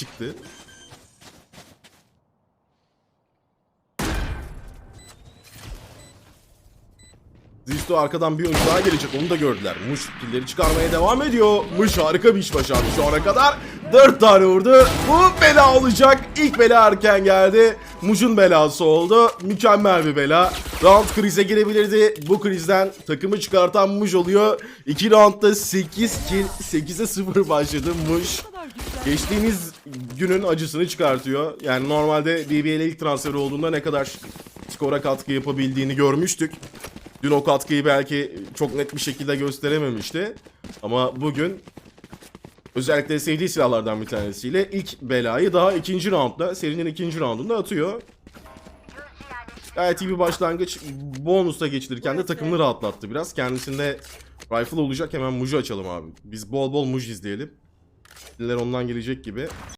çıktı. Zisto arkadan bir oyuncu daha gelecek onu da gördüler. Muş killeri çıkarmaya devam ediyor. Muş harika bir iş başardı şu ana kadar. 4 tane vurdu. Bu bela olacak. İlk bela erken geldi. Muş'un belası oldu. Mükemmel bir bela. Round krize girebilirdi. Bu krizden takımı çıkartan Muş oluyor. 2 roundda 8 kill 8'e 0 başladı Muş. Geçtiğimiz günün acısını çıkartıyor. Yani normalde BBL'e ilk transferi olduğunda ne kadar skora katkı yapabildiğini görmüştük. Dün o katkıyı belki çok net bir şekilde gösterememişti. Ama bugün özellikle sevdiği silahlardan bir tanesiyle ilk belayı daha ikinci roundda, serinin ikinci roundunda atıyor. Gayet iyi bir başlangıç. Bonus'ta geçilirken de takımını rahatlattı biraz. Kendisinde rifle olacak hemen Muj'u açalım abi. Biz bol bol Muj izleyelim. Diller ondan gelecek gibi.